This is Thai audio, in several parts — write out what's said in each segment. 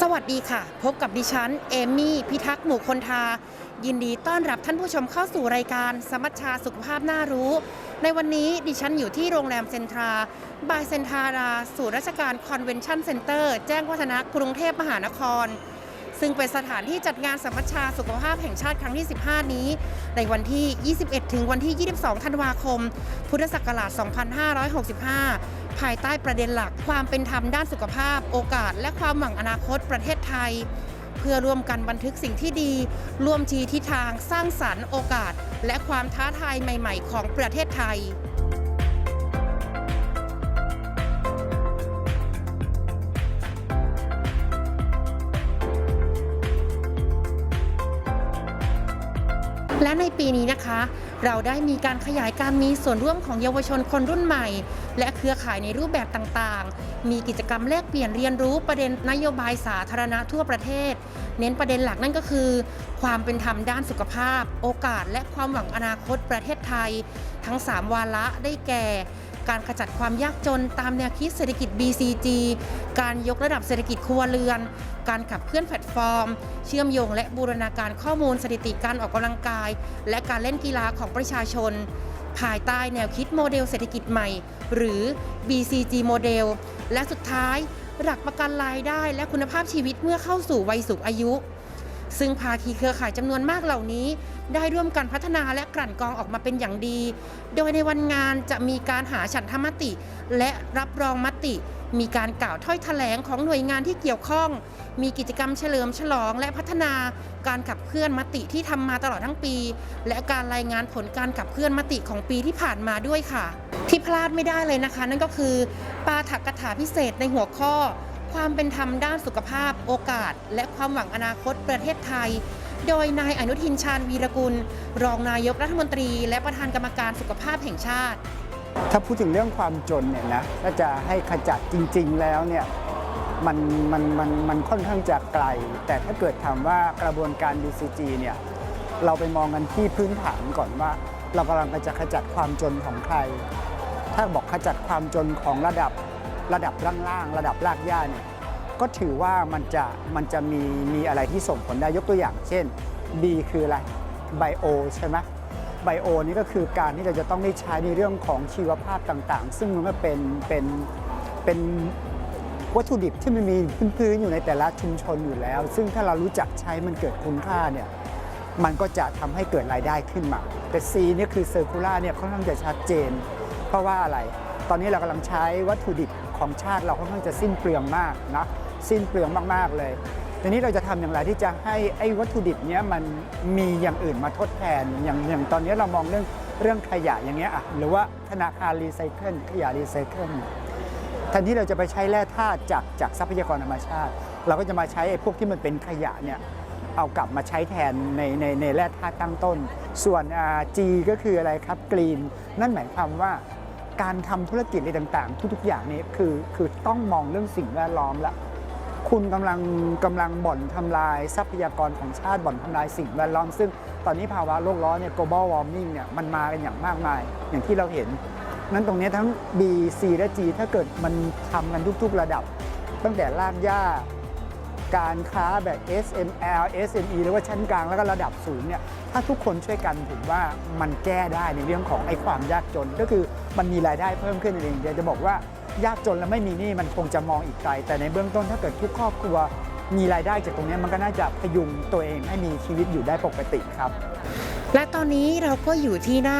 สวัสดีค่ะ พบกับดิฉัน เอมี่ พิทักษ์หมู่คนทา ยินดีต้อนรับท่านผู้ชมเข้าสู่รายการ สมัชชาสุขภาพน่ารู้ ในวันนี้ดิฉันอยู่ที่โรงแรมเซ็นทรา บายเซ็นทาราศูนย์ราชการคอนเวนชั่นเซ็นเตอร์แจ้งวัฒนะกรุงเทพมหานคร ซึ่งเป็นสถานที่จัดงานสัมมชาสุขภาพแห่งชาติครั้งที่ 15 นี้ ในวันที่ 21 ถึงวันที่ 22 ธันวาคม พุทธศักราช 2565 ภายใต้ประเด็นหลัก ความเป็นธรรมด้านสุขภาพ โอกาส และความหวังอนาคตประเทศไทย เพื่อร่วมกันบันทึกสิ่งที่ดี ร่วมชี้ทิศทางสร้างสรรค์โอกาส และความท้าทายใหม่ ๆ ของประเทศไทยและในปีนี้นะคะ เราได้มีการขยายการมีส่วนร่วมของเยาวชนคนรุ่นใหม่ และเครือข่ายในรูปแบบต่างๆ มีกิจกรรมแลกเปลี่ยนเรียนรู้ประเด็นนโยบายสาธารณะทั่วประเทศ เน้นประเด็นหลักนั่นก็คือ ความเป็นธรรมด้านสุขภาพ โอกาส และความหวังอนาคตประเทศไทย ทั้ง 3 วาระได้แก่ การขจัดความยากจนตามแนวคิดเศรษฐกิจ BCG การยกระดับเศรษฐกิจครัวเรือน การขับเคลื่อนแพลตฟอร์ม เชื่อมโยงและบูรณาการข้อมูลสถิติการออกกำลังกาย และการเล่นกีฬาของประชาชน ภายใต้แนวคิดโมเดลเศรษฐกิจใหม่ หรือ BCG โมเดล และสุดท้าย หลักประกันรายได้และคุณภาพชีวิตเมื่อเข้าสู่วัยสูงอายุ ซึ่งภาคีเครือข่ายจำนวนมากเหล่านี้ ได้ร่วมกันพัฒนาและกลั่นกรองออกมาเป็นอย่างดี โดยในวันงานจะมีการหาฉันทมติ และรับรองมติ มีการกล่าวถ้อยแถลงของหน่วยงานที่เกี่ยวข้อง มีกิจกรรมเฉลิมฉลอง และพัฒนาการขับเคลื่อนมติที่ทำมาตลอดทั้งปี และการรายงานผลการขับเคลื่อนมติของปีที่ผ่านมาด้วยค่ะ ที่พลาดไม่ได้เลยนะคะ นั่นก็คือปาฐกถาพิเศษในหัวข้อ ความเป็นธรรมด้านสุขภาพ โอกาส และความหวังอนาคตประเทศไทยโดยนายอนุทินชาญวีรกุล รองนายกรัฐมนตรี และประธานกรรมการสุขภาพแห่งชาติ ถ้าพูดถึงเรื่องความจนเนี่ยนะถ้าจะให้ขจัดจริง ๆ แล้วเนี่ยมันมันมันมันค่อนข้างจะไกล แต่ถ้าเกิดถามว่ากระบวนการ BCG เนี่ยเราไปมองกันที่พื้นฐานก่อนว่า เรากำลังจะขจัดความจนของใคร ถ้าบอกขจัดความจนของระดับระดับล่างๆระดับรากหญ้าเนี่ยก็ถือว่ามันจะมันจะมีมีอะไรที่ส่งผลได้ยกตัวอย่าง เช่น B คืออะไรไบโอใช่ไหม ไบโอนี่ก็คือการที่เราจะต้องได้ใช้ในเรื่องของชีวภาพต่างๆ ซึ่งมันก็เป็นเป็นเป็นวัตถุดิบที่มันมีพื้นๆอยู่ในแต่ละชุมชนอยู่แล้ว ซึ่งถ้าเรารู้จักใช้มันเกิดคุณค่าเนี่ยมันก็จะทำให้เกิดรายได้ขึ้นมา แต่ C เนี่ยคือเซอร์คูล่าเนี่ยค่อนข้างจะชัดเจน เพราะว่าอะไร ตอนนี้เรากำลังใช้วัตถุดิบของชาติเราค่อนข้างจะสิ้นเปลืองมากนะสิ้นเปลืองมากๆเลย ทีนี้เราจะทำอย่างไรที่จะให้ไอ้วัตถุดิบเนี้ยมันมีอย่างอื่นมาทดแทนอย่างอย่างตอนนี้เรามองเรื่องเรื่องขยะอย่างเงี้ยอะหรือว่าธนาคารรีไซเคิลขยะรีไซเคิลแทนที่เราจะไปใช้แร่ธาตุจากจากทรัพยากรธรรมชาติ เราก็จะมาใช้ไอ้พวกที่มันเป็นขยะเนี่ยเอากลับมาใช้แทนในในในแร่ธาตุตั้งต้น ส่วนอ่า G ก็คืออะไรครับกรีนนั่นหมายความว่าการทำธุรกิจอะไรต่างๆ ทุกๆอย่างนี้คือคือต้องมองเรื่องสิ่งแวดล้อมละ คุณกำลังกำลังบ่อนทำลายทรัพยากรของชาติบ่อนทำลายสิ่งแวดล้อม ซึ่งตอนนี้ภาวะโลกร้อนเนี่ย global warming เนี่ยมันมากันอย่างมากมาย อย่างที่เราเห็น นั้นตรงนี้ทั้ง B C และ G ถ้าเกิดมันทำกันทุกๆระดับ ตั้งแต่รากหญ้าการค้าแบบ SML SME หรือว่าชั้นกลางแล้วก็ระดับสูงเนี่ย ถ้าทุกคนช่วยกันผมว่ามันแก้ได้ในเรื่องของไอ้ความยากจน ก็คือมันมีรายได้เพิ่มขึ้นเองเดี๋ยวจะบอกว่า ยากจนและไม่มีหนี้มันคงจะมองอีกไกล แต่ในเบื้องต้นถ้าเกิดทุกครอบครัวมีรายได้จากตรงนี้มันก็น่าจะพยุงตัวเองให้มีชีวิตอยู่ได้ปกติครับ และตอนนี้เราก็อยู่ที่หน้า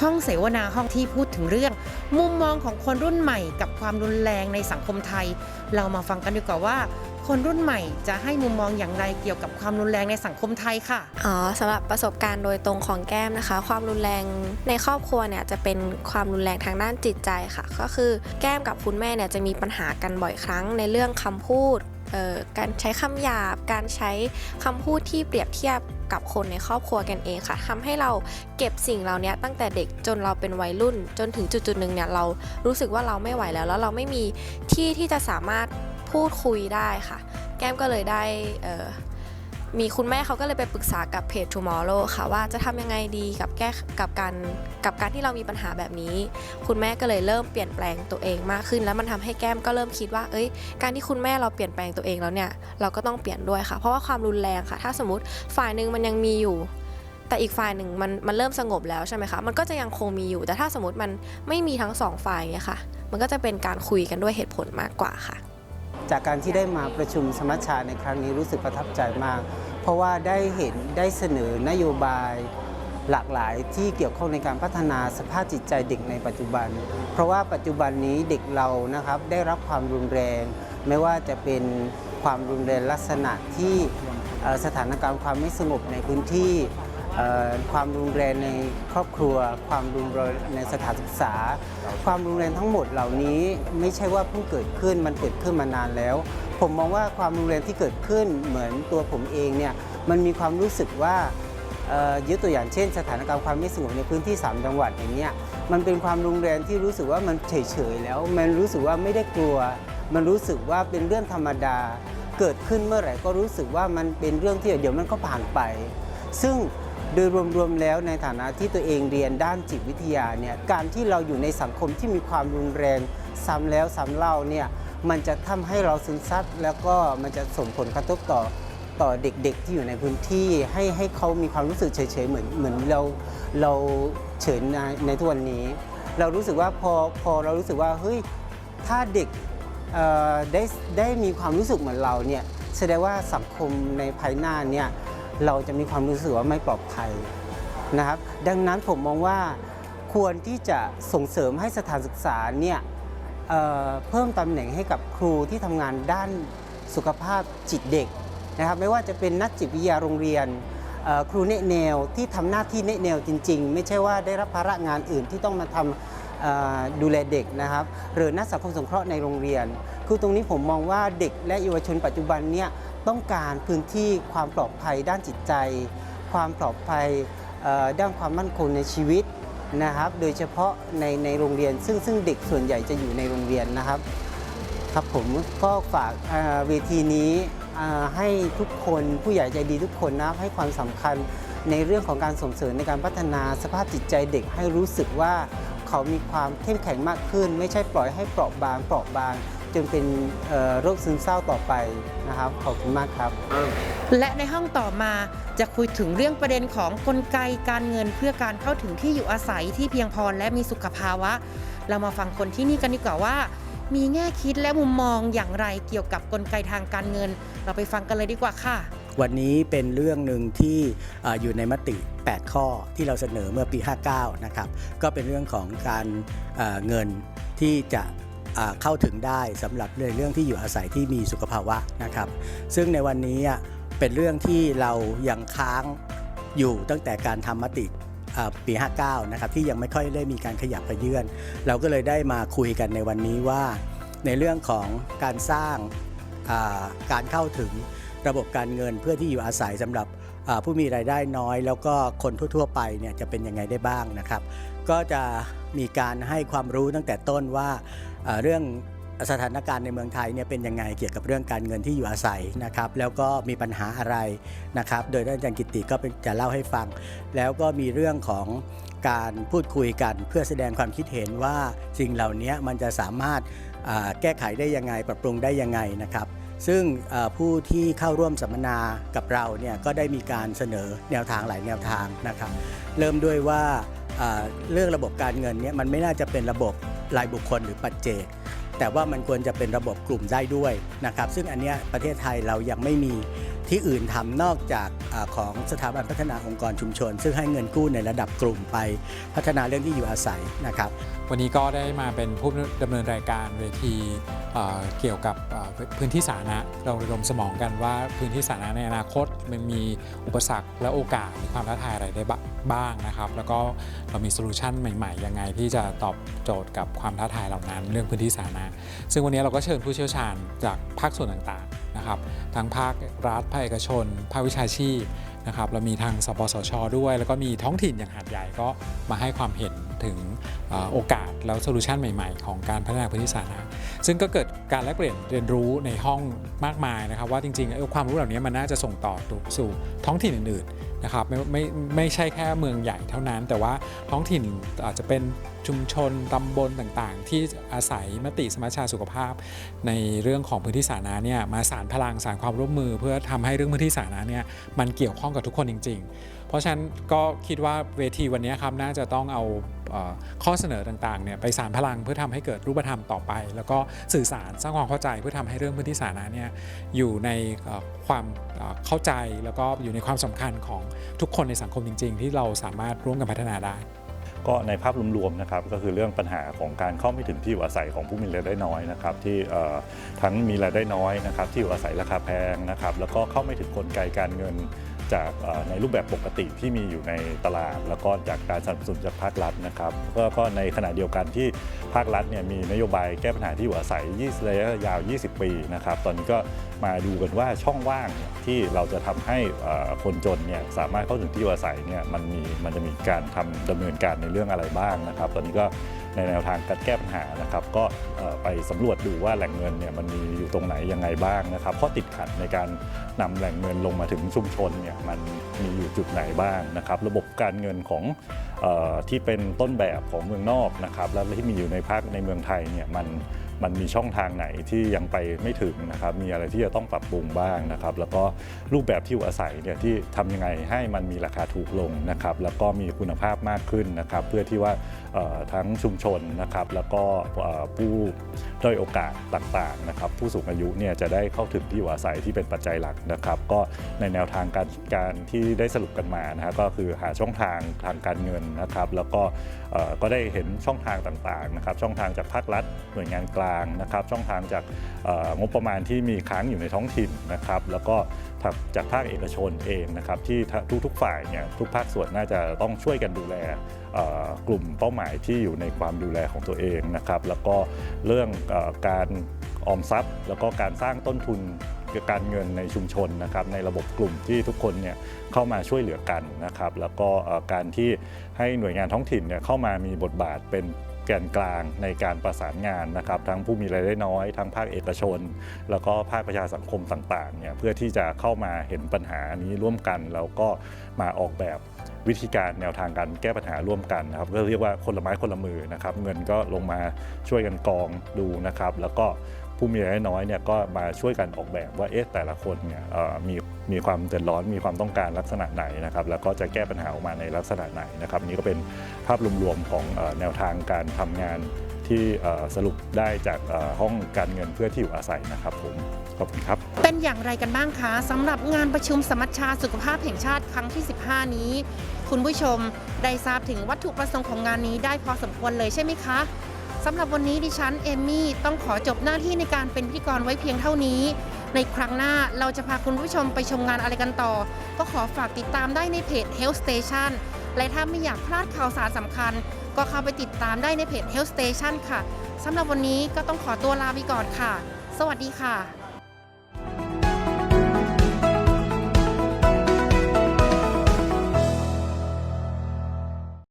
ห้องเสวนาห้องที่พูดถึงเรื่อง มุมมองของคนรุ่นใหม่กับความรุนแรงในสังคมไทย เรามาฟังกันดีกว่าว่า คนรุ่นใหม่จะให้มุมมองอย่างไรเกี่ยวกับความรุนแรงในสังคมไทยค่ะ อ๋อสำหรับประสบการณ์โดยตรงของแก้มนะคะ ความรุนแรงในครอบครัวเนี่ยจะเป็นความรุนแรงทางด้านจิตใจค่ะ ก็คือแก้มกับคุณแม่เนี่ยจะมีปัญหากันบ่อยครั้งในเรื่องคำพูดการใช้คำหยาบ การใช้คำพูดที่เปรียบเทียบกับคนในครอบครัวกันเองค่ะทำให้เราเก็บสิ่งเหล่านี้ตั้งแต่เด็กจนเราเป็นวัยรุ่น จนถึงจุดจุดๆหนึ่งเนี่ยเรารู้สึกว่าเราไม่ไหวแล้ว แล้วเราไม่มีที่ที่จะสามารถ พูดคุยได้ค่ะ แก้มก็เลยได้เออมีคุณแม่เขาก็เลยไปปรึกษากับเพจ Tomorrow ค่ะ ว่าจะทำยังไงดีกับแก้กับการกับการที่เรามีปัญหาแบบนี้ คุณแม่ก็เลยเริ่มเปลี่ยนแปลงตัวเองมากขึ้น แล้วมันทำให้แก้มก็เริ่มคิดว่า เอ้ย การที่คุณแม่เราเปลี่ยนแปลงตัวเองแล้วเนี่ยเราก็ต้องเปลี่ยนด้วยค่ะ เพราะว่าความรุนแรงค่ะ ถ้าสมมติฝ่ายหนึ่งมันยังมีอยู่ แต่อีกฝ่ายหนึ่งมันมันเริ่มสงบแล้วใช่ไหมคะมันก็จะยังคงมีอยู่ แต่ถ้าสมมติมันไม่มีทั้งสองฝ่ายเนี่ยค่ะ มันก็จะเป็นการคุยกันด้วยเหตุผลมากกว่าค่ะ จากการที่ได้มาประชุมสมัชชาในครั้งนี้รู้สึกประทับใจมาก เพราะว่าได้เห็นได้เสนอนโยบายหลากหลายที่เกี่ยวข้องในการพัฒนาสภาพจิตใจเด็กในปัจจุบัน เพราะว่าปัจจุบันนี้เด็กเรานะครับได้รับความรุนแรง ไม่ว่าจะเป็นความรุนแรงลักษณะที่สถานการณ์ความไม่สงบในพื้นที่ ความรุนแรงในครอบครัว ความรุนแรงในสถานศึกษา ความรุนแรงทั้งหมดเหล่านี้ไม่ใช่ว่าเพิ่งเกิดขึ้นมันเกิดขึ้นมานานแล้ว ผมมองว่าความรุนแรงที่เกิดขึ้นเหมือนตัวผมเองเนี่ยมันมีความรู้สึกว่าเอ่อยกตัวอย่างเช่น สถานการณ์ความไม่สงบในพื้นที่ 3 จังหวัดอย่างเนี้ยมันเป็นความรุนแรงที่รู้สึกว่ามันเฉยๆแล้ว มันรู้สึกว่าไม่ได้กลัว มันรู้สึกว่าเป็นเรื่องธรรมดา เกิดขึ้นเมื่อไหร่ก็รู้สึกว่ามันเป็นเรื่องที่เดี๋ยวมันก็ผ่านไป ซึ่ง โดยรวมๆแล้วในฐานะที่ตัวเองเรียนด้านจิตวิทยาเนี่ยการที่เราอยู่ในสังคมที่มีความรุนแรงซ้ำแล้วซ้ำเล่าเนี่ยมันจะทำให้เราซึมซับแล้วก็มันจะส่งผลกระทบต่อต่อเด็กๆที่อยู่ในพื้นที่ ให้ให้เขามีความรู้สึกเฉยๆเหมือนเหมือนเราเราเฉยในในทุกวันนี้ เรารู้สึกว่าพอพอเรารู้สึกว่าเฮ้ยถ้าเด็กได้ได้มีความรู้สึกเหมือนเราเนี่ยแสดงว่าสังคมในภายหน้าเนี่ย เราจะมีความรู้สึกว่าไม่ปลอดภัยนะครับ ดังนั้นผมมองว่าควรที่จะส่งเสริมให้สถานศึกษาเนี่ยเเพิ่มตำแหน่งให้กับครูที่ทำงานด้านสุขภาพจิตเด็กนะครับ ไม่ว่าจะเป็นนักจิตวิทยาโรงเรียนครูเนแนวที่ทำหน้าที่เนแนวจริง ๆ ไม่ใช่ว่าได้รับภาระงานอื่นที่ต้องมาทำดูแลเด็กนะครับ หรือนักสังคมสงเคราะห์ในโรงเรียน คือตรงนี้ผมมองว่าเด็กและเยาวชนปัจจุบันเนี่ย ต้องการพื้นที่ความปลอดภัยด้านจิตใจ ความปลอดภัยด้านความมั่นคงในชีวิตนะครับ โดยเฉพาะในในโรงเรียน ซึ่งซึ่งเด็กส่วนใหญ่จะอยู่ในโรงเรียนนะครับ ครับผมก็ฝากเวทีนี้ให้ทุกคนผู้ใหญ่ใจดีทุกคนนะให้ความสำคัญในเรื่องของการส่งเสริมในการพัฒนาสภาพจิตใจเด็กให้รู้สึกว่าเขามีความเข้มแข็งมากขึ้น ไม่ใช่ปล่อยให้เปราะบางเปราะบาง จนเป็นเอ่อโรคซึมเศร้าต่อไปนะครับ ขอบคุณมากครับ และในห้องต่อมาจะคุยถึงเรื่องประเด็นของกลไกการเงินเพื่อการเข้าถึงที่อยู่อาศัยที่เพียงพอและมีสุขภาวะ เรามาฟังคนที่นี่กันดีกว่าว่า มีแง่คิดและมุมมองอย่างไรเกี่ยวกับกลไกทางการเงิน เราไปฟังกันเลยดีกว่าค่ะวันนี้เป็นเรื่องหนึ่งที่อ่าอยู่ในมติ 8 ข้อที่เราเสนอเมื่อปี 59 นะครับ ก็เป็นเรื่องของการอ่าเงินที่จะอ่า เข้าถึงได้สำหรับในเรื่องที่อยู่อาศัยที่มีสุขภาวะนะครับ ซึ่งในวันนี้เป็นเรื่องที่เรายังค้างอยู่ตั้งแต่การทำมติอ่าปี 59 นะครับที่ยังไม่ค่อยได้มีการขยับขยื่นเราก็เลยได้มาคุยกันในวันนี้ว่า ในเรื่องของการสร้างการเข้าถึงระบบการเงินเพื่อที่อยู่อาศัยสำหรับผู้มีรายได้น้อย แล้วก็คนทั่ว ๆ ไปเนี่ยจะเป็นยังไงได้บ้างนะครับ ก็จะมีการให้ความรู้ตั้งแต่ต้นว่าเรื่องสถานการณ์ในเมืองไทยเนี่ยเป็นยังไงเกี่ยวกับเรื่องการเงินที่อยู่อาศัยนะครับ แล้วก็มีปัญหาอะไรนะครับ โดยท่านอาจารย์กิติก็เป็นจะเล่าให้ฟัง แล้วก็มีเรื่องของการพูดคุยกันเพื่อแสดงความคิดเห็นว่าสิ่งเหล่านี้มันจะสามารถแก้ไขได้ยังไง ปรับปรุงได้ยังไงนะครับ ซึ่งผู้ที่เข้าร่วมสัมมนากับเราเนี่ยก็ได้มีการเสนอแนวทางหลายแนวทางนะครับ เริ่มด้วยว่า เรื่องระบบการเงินเนี่ยมันไม่น่าจะเป็นระบบรายบุคคลหรือปัจเจกแต่ว่ามันควรจะเป็นระบบกลุ่มได้ด้วยนะครับซึ่งอันเนี้ยประเทศไทยเรายังไม่มีที่อื่นทำนอกจากอของสถาบันพัฒนาองค์กรชุมชน ซึ่งให้เงินกู้ในระดับกลุ่มไปพัฒนาเรื่องที่อยู่อาศัยนะครับ วันนี้ก็ได้มาเป็นผู้ดำเนินรายการเวทีเเกี่ยวกับพื้นที่สาธารณะเราระดมสมองกันว่าพื้นที่สาธารณะในอนาคตมันมีอุปสรรคและโอกาสมีความท้าทายอะไรได้บ้าง บ้างนะครับ แล้วก็เรามีโซลูชันใหม่ ๆ ยังไงที่จะตอบโจทย์กับความท้าทายเหล่านั้น เรื่องพื้นที่สาธารณะซึ่งวันนี้เราก็เชิญผู้เชี่ยวชาญจากภาคส่วนต่างๆนะครับทั้งภาครัฐภาคเอกชน ภาควิชาชีพนะครับเรามีทางสปสช ด้วย แล้วก็มีท้องถิ่นอย่างหาดใหญ่ก็มาให้ความเห็นถึงโอกาสแล้วโซลูชันใหม่ๆ ของการพัฒนาพื้นที่สาธารณะซึ่งก็เกิดการแลกเปลี่ยนเรียนรู้ในห้องมากมายนะครับ ว่าจริงๆเอ้ยความรู้เหล่านี้มันน่าจะส่งต่อสู่ท้องถิ่นอื่นๆ นะครับไม่ไม่ไม่ใช่แค่เมืองใหญ่เท่านั้น แต่ว่าท้องถิ่นอาจจะเป็นชุมชนตำบลต่างๆ ที่อาศัยมติสมัชชาสุขภาพ ในเรื่องของพื้นที่สาธารณะเนี่ยมาสารพลังสารความร่วมมือ เพื่อทำให้เรื่องพื้นที่สาธารณะเนี่ยมันเกี่ยวข้องกับทุกคนจริง ๆ เพราะฉะนั้นก็คิดว่าเวทีวันนี้ครับน่าจะต้องเอา ข้อเสนอต่างๆเนี่ยไปสารพลังเพื่อทำให้เกิดรูปธรรมต่อไป แล้วก็สื่อสารสร้างความเข้าใจเพื่อทำให้เรื่องพื้นที่สาธารณะเนี่ยอยู่ในความเข้าใจแล้วก็อยู่ในความสำคัญของทุกคนในสังคมจริง ๆ ที่เราสามารถร่วมกันพัฒนาได้ก็ในภาพรวมๆนะครับก็คือเรื่องปัญหาของการเข้าไม่ถึงที่อยู่อาศัยของผู้มีรายได้น้อยนะครับที่ทั้งมีรายได้น้อยนะครับที่อยู่อาศัยราคาแพงนะครับแล้วก็เข้าไม่ถึงกลไกการเงิน จากในรูปแบบปกติที่มีอยู่ในตลาด แล้วก็จากการสนับสนุนจากภาครัฐนะครับก็ก็ในขณะเดียวกันที่ภาครัฐเนี่ยมีนโยบายแก้ปัญหาที่อยู่อาศัย20ระยะยาว 20 ปีนะครับตอนนี้ก็มาดูกันว่าช่องว่างเนี่ยที่เราจะทำให้คนจนเนี่ยสามารถเข้าถึงที่อยู่อาศัยเนี่ยมันมีมันจะมีการทำดำเนินการในเรื่องอะไรบ้างนะครับ ตอนนี้ก็ในแนวทางการแก้ปัญหานะครับ ก็ไปสำรวจดูว่าแหล่งเงินเนี่ยมันมีอยู่ตรงไหนยังไงบ้างนะครับข้อติดขัดในการนำแหล่งเงินลงมาถึงชุมชนเนี่ยมันมีอยู่จุดไหนบ้างนะครับระบบการเงินของออที่เป็นต้นแบบของเมืองนอกนะครับและที่มีอยู่ในภาคในเมืองไทยเนี่ยมัน มันมีช่องทางไหนที่ยังไปไม่ถึงนะครับมีอะไรที่จะต้องปรับปรุงบ้างนะครับ แล้วก็รูปแบบที่อยู่อาศัยเนี่ยที่ทำยังไงให้มันมีราคาถูกลงนะครับ แล้วก็มีคุณภาพมากขึ้นนะครับ เพื่อที่ว่าทั้งชุมชนนะครับแล้วก็ผู้ด้อยโอกาสต่างๆนะครับ ผู้สูงอายุเนี่ยจะได้เข้าถึงที่อยู่อาศัยที่เป็นปัจจัยหลักนะครับ ก็ในแนวทางการการที่ได้สรุปกันมานะฮะก็คือหาช่องทางทางการเงินนะครับ แล้วก็ก็ได้เห็นช่องทางต่างๆนะครับ ช่องทางจากภาครัฐหน่วยงานกลางางนะครับช่องทางจากงบประมาณที่มีค้างอยู่ในท้องถิ่นนะครับแล้วก็จากภาคเอกชนเองนะครับที่ทุกๆฝ่ายเนี่ยทุกภาคส่วนน่าจะต้องช่วยกันดูแลกลุ่มเป้าหมายที่อยู่ในความดูแลของตัวเองนะครับแล้วก็เรื่องอการออมทรัพย์ แล้วก็การสร้างต้นทุนการเงินในชุมชนนะครับในระบบกลุ่มที่ทุกคนเนี่ยเข้ามาช่วยเหลือกันนะครับแล้วก็การที่ให้หน่วยงานท้องถิ่นเนี่ยเข้ามามีบทบาทเป็น แกนกลางในการประสานงานนะครับ ทั้งผู้มีรายได้น้อย ทั้งภาคเอกชน แล้วก็ภาคประชาสังคมต่างๆเนี่ยเพื่อที่จะเข้ามาเห็นปัญหานี้ร่วมกัน แล้วก็มาออกแบบวิธีการแนวทางการแก้ปัญหาร่วมกันนะครับก็เรียกว่าคนละไม้คนละมือนะครับ เงินก็ลงมาช่วยกันกองดูนะครับ แล้วก็ ผู้มีรายได้น้อยเนี่ยก็มาช่วยกันออกแบบว่าเอ๊ะแต่ละคนเนี่ยมีมีความเดือดร้อนมีความต้องการลักษณะไหนนะครับแล้วก็จะแก้ปัญหาออกมาในลักษณะไหนนะครับนี่ก็เป็นภาพรวมๆของอแนวทางการทำงานที่สรุปได้จากห้องการเงินเพื่อที่อยู่อาศัยนะครับผมขอบคุณครับ เป็นอย่างไรกันบ้างคะสำหรับงานประชุมสมัชชาสุขภาพแห่งชาติครั้งที่ 15 นี้ คุณผู้ชมได้ทราบถึงวัตถุประสงค์ของงานนี้ได้พอสมควรเลยใช่ไหมคะ สำหรับวันนี้ดิฉันเอมมี่ต้องขอจบหน้าที่ในการเป็นพิธีกรไว้เพียงเท่านี้ ในครั้งหน้าเราจะพาคุณผู้ชมไปชมงานอะไรกันต่อ ก็ขอฝากติดตามได้ในเพจ Health Station และถ้าไม่อยากพลาดข่าวสารสำคัญ ก็เข้าไปติดตามได้ในเพจ Health Station ค่ะสำหรับวันนี้ก็ต้องขอตัวลาไปก่อนค่ะ สวัสดีค่ะ